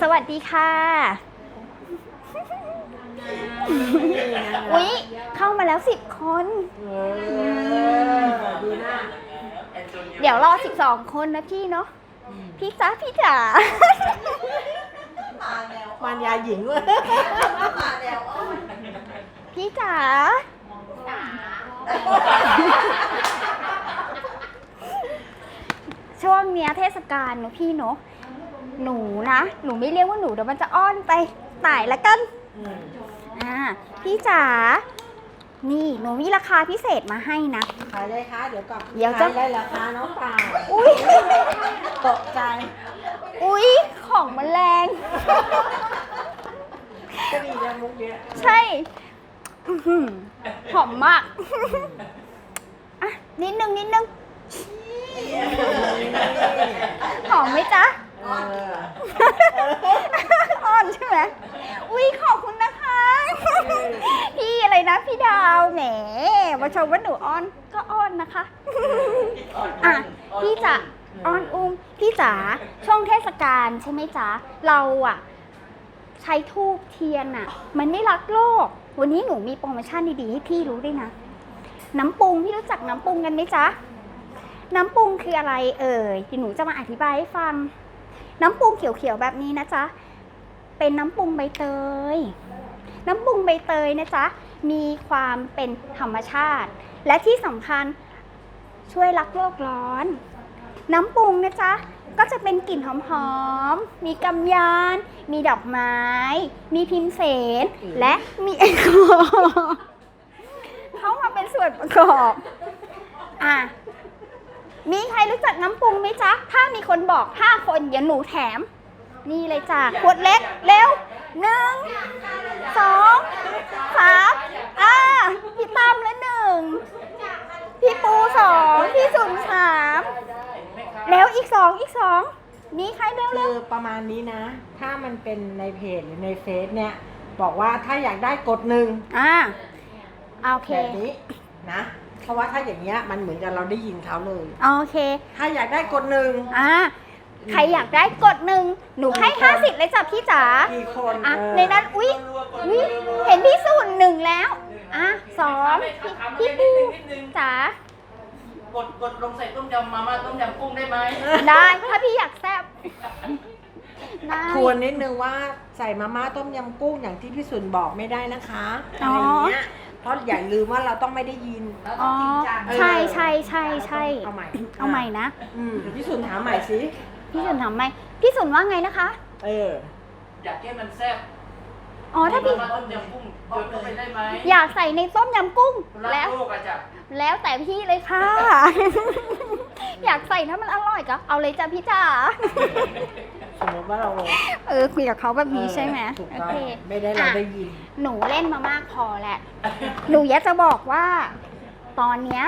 สวัสดีค่ะ อุ๊ย เข้ามาแล้วสิบคนเออดีนะเดี๋ยวรอสิบสองคนนะพี่เนาะ พี่จ๋าพี่จ๋า มารยาหญิงเว้ยพี่จ๋า ช่วงเนี้ยเทศกาลเนอะพี่เนอะ หนูนะ หนูไม่เรียกว่าหนูเดี๋ยวมันจะอ้อนไปตายละกันอืมอ่าพี่จ๋านี่หนูมีราคาพิเศษมาให้นะขายได้คะเดี๋ยวก่อนเดี๋ยวจะขายได้ราคาน้องเปล่าอุ้ยตกใจ อุ้ยของแมลงก็มีนะมุกเนี้ยใช่อื้อหือหอมมากอะนิดนึงนิดนึงหอมไหมจ๊ะเอออ่อนใช่ไหมอุ้ยขอบคุณนะคะ พี่อะไรนะพี่ดาวแหมมาชมว่าหนูอ้อนก็อ้อนนะคะ อะพี่จะอ้อนอุ้มพี่จ๋าช่วงเทศกาลใช่ไหมจ๊ะเราอะ ใช้ทูบเทียนอะ มันไม่รักโลก วันนี้หนูมีโปรโมชั่นดีๆให้พี่รู้ด้วยนะ น้ำปรุงพี่รู้จักน้ำปรุงกันไหมจ๊ะน้ำปรุงคืออะไรเอ่ยเดี๋ยวหนูจะมาอธิบายให้ฟัง น้ำปรุงเขียวๆแบบนี้นะจ๊ะ เป็นน้ำปรุงใบเตย น้ำปรุงใบเตยนะจ๊ะ มีความเป็นธรรมชาติ และที่สำคัญช่วยรักโลกร้อน น้ำปรุงนะจ๊ะ ก็จะเป็นกลิ่นหอมๆ มีกำยาน มีดอกไม้ มีพิมเสน และมีแอลกอฮอล์เข้ามาเป็นส่วนประกอบ อะ มีใครรู้จักน้ำปรุงไหมจ๊ะ ถ้ามี คนบอก5คนเดี๋ยวหนูแถม นี่เลยจ้ะขวดเล็กเร็วหนึ่งสองสามอ่าพี่ตั้มแล้วหนึ่งพี่ปูสองพี่สุนสามแล้วอีกสองอีกสองมีใครเร็วคืเร็วอประมาณนี้นะ ถ้ามันเป็นในเพจหรือในเฟซเนี่ย บอกว่าถ้าอยากได้กดหนึ่งอ่าโอเคแบบนี้ นะ เพราะว่าถ้าอย่างเงี้ยมันเหมือนกับเราได้ยินเขาเลย โอเค ถ้าอยากได้กดหนึ่งอ่า ใครอยากได้กดหนึ่ง หนูให้ห้าสิบเลยจ้ะพี่จ๋า กี่คนอะ เออในนั้น อุ๊ยอุ๊ยเห็นพี่สุนหนึ่งแล้ว อะสองพี่นิปูดนึงนิดนึงจ๋ากดกดลงใส่ต้มยำมาม่าต้มยำกุ้งได้ไหมได้ ถ้าพี่อยากแซ่บได้ทวนนิดนึงว่าใส่มาม่าต้มยำกุ้งอย่างที่พี่สุนบอกไม่ได้นะคะอ๋อะอไรอย่างเงี้ย เพราะอย่าลืมว่าเราต้องไม่ได้ยิน แล้วต้อ๋อองจริงจังใช่ใช่ใช่ใช่เอาใหม่เอาใหม่นะ อืมพี่สุนถามใหม่สิ พี่สุนทำไหมพี่สุนว่าไงนะคะ เออ อยากให้มันแซ่บอ๋อถ้าพี่มาม่าต้มยำกุ้งโยนเข้าไปได้ไหมอยากใส่ในต้มยำกุ้งรัแล้วกโลกอะจ้ะแล้วแต่พี่เลยค่ะ อยากใส่ถ้ามันอร่อยก็เอาเลยจ้ะพี่จ๋า สมมติว่าเราเออคุยกับเขาแบบนี้ใช่ไหมถูกโอต้องเค ไม่ได้เราอะได้ยิน หนูเล่นมามากพอแหละ หนูอยากจะบอกว่า ตอนเนี้ย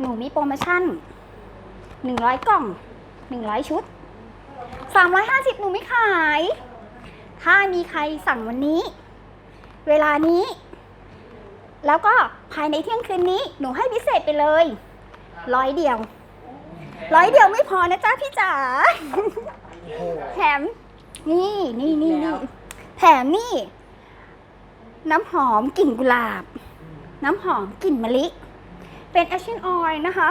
หนูมีโปรโมชั่น หนึ่งร้อยกล่อง หนึ่งร้อยชุด สามร้อยห้าสิบหนูไม่ขาย ถ้ามีใครสั่งวันนี้ เวลานี้ แล้วก็ภายในเที่ยงคืนนี้ หนูให้พิเศษไปเลย ร้อยเดียว ร้อยเดียวไม่พอนะจ๊ะพี่จ๋าโอ้โห แถม นี่นี่นี่แล้นี่วแถมนี่ น้ำหอมกลิ่นกุหลาบ น้ำหอมกลิ่นมะลิ เป็นเอชเชนออยนะคะ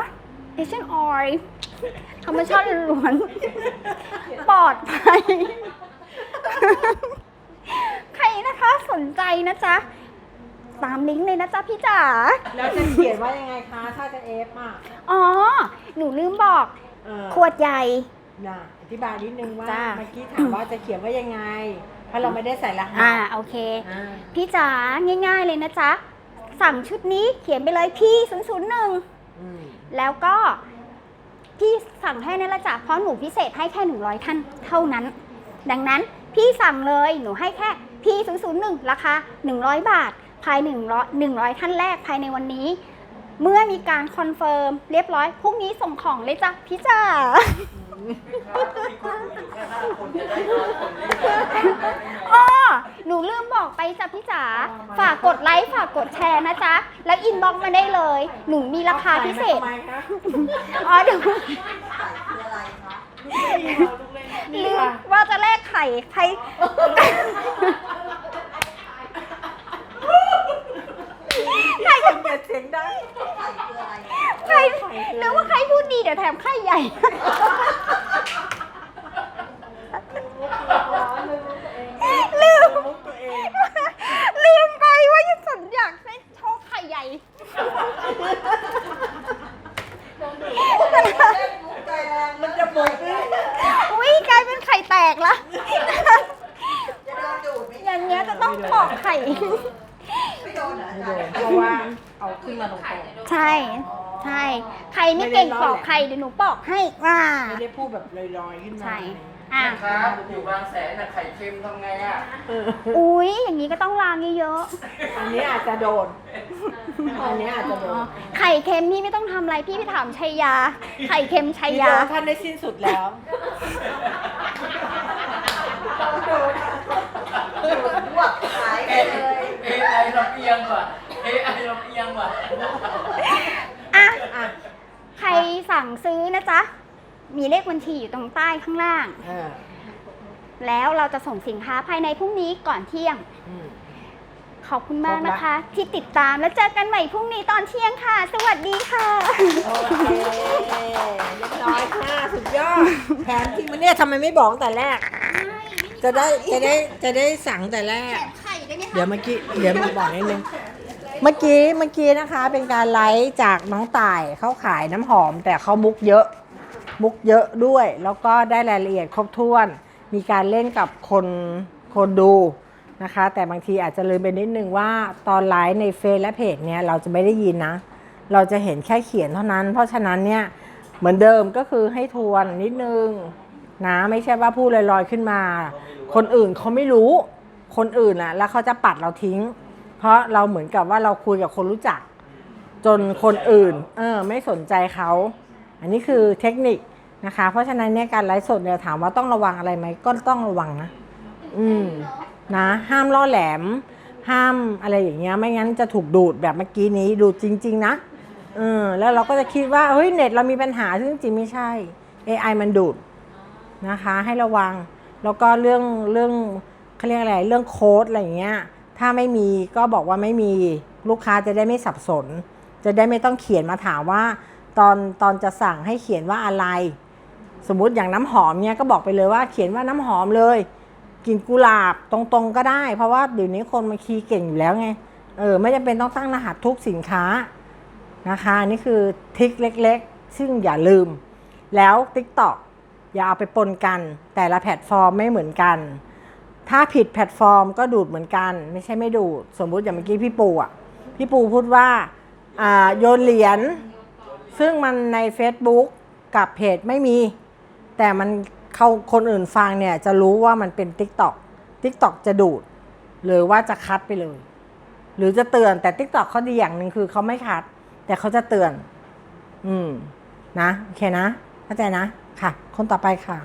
เอชเชนออยธรรมชาติล้วนๆปลอดภัย ใครนะคะสนใจนะจ๊ะ ตามลิงก์เลยนะจ๊ะพี่จ๋า แล้วจะเขียนว่ายังไงคะ ถ้าจะเอฟอะ อ๋อ หนูลืมบอกเออขวดใหญ่น่ะอ ธิบายนิดนึงว่าจ้า เมื่อกี้ถามว่าจะเขียนว่ายังไง เพราะเราไม่ได้ใส่รหัสอ่าโอเค อ่าพี่จ๋าง่าย ๆเลยนะจ๊ะ สั่งชุดนี้เขียนไปเลยพี่0 0 1อืมแล้วก็พี่สั่งให้นั่นละจ้ะเพราะหนูพิเศษให้แค่ 100 ท่านเท่านั้น ดังนั้นพี่สั่งเลยหนูให้แค่พี่0 0 1 ราคา 100 บาท ภาย 100 100 ท่านแรกภายในวันนี้ เมื่อมีการคอนเฟิร์มเรียบร้อยพรุ่งนี้ส่งของเลยจ้ะพี่จ๋าครับ มีคนดูอยู่แค่ห้าคนจะได้ร้อยคนได้ไหมอ้อหนูลืมบอกไปจ้ะพี่จ๋า ฝากกดไลค์ ฝากกดแชร์นะจ๊ะ แล้วอินบ็อกซ์มาได้เลย หนูมีราคาพิเศษ ทำไมคะอ๋อเดี๋ยวลูกเล่นลืมว่าจะแลกไข่ข่ใคร ใคร เกียดเสียงดัง ใครนึกว่าใครพูดดีเดี๋ยวแถมไข่ใหญ่ ลืม มุกตัวเอง ลืมไปว่ายังสนอยากให้โชว์ไข่ใหญ่ มันจะบุกเลย อุ้ยกลายเป็นไข่แตกละอย่างเงี้ยจะต้องปอก ไข่ไม่โดนเพราะว่าเอาขึ้นมาตรงใช่ ใช่ ใครไม่เก่งปอกไข่เดี๋ยวหนูปอกให้ว่าๆไม่ได้พูดแบบลอยๆขึ้นมาใช่ อะ ครับอยู่บางแสนน่ะไข่เค็มทำไงอะเอออุ้ยอย่างนี้ก็ต้องล้างเยอะอันนี้อาจจะโดน อันนี้อาจจะโดๆอ๋นอไข่เค็มพี่ไม่ต้องทำอะไรพี่ไปถามชัยยา ไข่เค็มชัยพี่ยาโดนท่านได้สิ้นสุดแล้วเอเอไอลำเอียงว่ะเอไอลำเอียงว่ะอะอะใครสั่งซื้อนะจ๊ะ มีเลขบัญชีอยู่ตรงใต้ข้างล่างเออแล้วเราจะส่งสินค้าภายในพรุ่งนี้ก่อนเที่ยง อืม ขอบคุณมากครบละนะคะ ที่ติดตามแล้วเจอกันใหม่พรุ่งนี้ตอนเที่ยงค่ะ สวัสดีค่ะ โอเคเรียบร้อยค่ะ สุดยอด แผนจริงมันเนี่ยทำไมไม่บอกตั้งแต่แรก จะได้จะได้จะได้สั่งแต่แรกไข่ได้ไหมคะ เดี๋ยวเมื่อกี้เดี๋ยวมาบอกนิดนึงเมื่อกี้เมื่อกี้นะคะ เป็นการไลฟ์จากน้องต่ายเขาขายน้ำหอม แต่เขามุกเยอะมุกเยอะด้วย แล้วก็ได้รายละเอียดครบถ้วน มีการเล่นกับคนคนดูนะคะ แต่บางทีอาจจะลืมไปนิดนึงว่าตอนไลฟ์ในเฟซและเพจเนี่ยเราจะไม่ได้ยินนะ เราจะเห็นแค่เขียนเท่านั้น เพราะฉะนั้นเนี่ยเหมือนเดิมก็คือให้ทวนนิดนึงนะไม่ใช่ว่าพูดลอยๆขึ้นมา คนอื่นเขาไม่รู้ คนอื่นอะแล้วเขาจะปัดเราทิ้ง เพราะเราเหมือนกับว่าเราคุยกับคนรู้จัก จนคนอื่น เออ ไม่สนใจเขา อันนี้คือเทคนิคนะคะ เพราะฉะนั้นเนี่ยการไลฟ์สดเนี่ยถามว่าต้องระวังอะไรไหมก็ต้องระวังนะอืมนะ ห้ามล่อแหลม ห้ามอะไรอย่างเงี้ยไม่งั้นจะถูกดูดแบบเมื่อกี้นี้ดูดจริง ๆ นะเออแล้วเราก็จะคิดว่าเฮ้ยเน็ตเรามีปัญหาซึ่งจริงไม่ใช่ AI มันดูดนะคะ ให้ระวัง แล้วก็เรื่องเรื่อง เขาเรียกอะไรเรื่องโค้ดอะไรอย่างเงี้ยถ้าไม่มีก็บอกว่าไม่มีลูกค้าจะได้ไม่สับสน จะได้ไม่ต้องเขียนมาถามว่า ตอนตอนจะสั่งให้เขียนว่าอะไร สมมุติอย่างน้ำหอมเนี่ยก็บอกไปเลยว่าเขียนว่าน้ำหอมเลยกลิ่นกุหลาบตรงๆก็ได้ เพราะว่าเดี๋ยวนี้คนมาคีย์เก่งอยู่แล้วไงเออไม่จำเป็นต้องตั้งรหัสทุกสินค้านะคะนี่คือทิคเล็กๆ ซึ่งอย่าลืม แล้ว TikTok อย่าเอาไปปนกัน แต่ละแพลตฟอร์มไม่เหมือนกัน ถ้าผิดแพลตฟอร์มก็ดูดเหมือนกัน ไม่ใช่ไม่ดูด สมมุติอย่างเมื่อกี้พี่ปูอะ พี่ปูพูดว่าโยนเหรียญซึ่งมันใน Facebook กับเพจไม่มี แต่มันเขาคนอื่นฟังเนี่ยจะรู้ว่ามันเป็น TikTok TikTok จะดูด หรือว่าจะคัดไปเลย หรือจะเตือนแต่ TikTok เขาดีอย่างหนึ่งคือเขาไม่คัด แต่เขาจะเตือน อืม นะ โอเคนะ เข้าใจนะ ค่ะ คนต่อไปค่ะ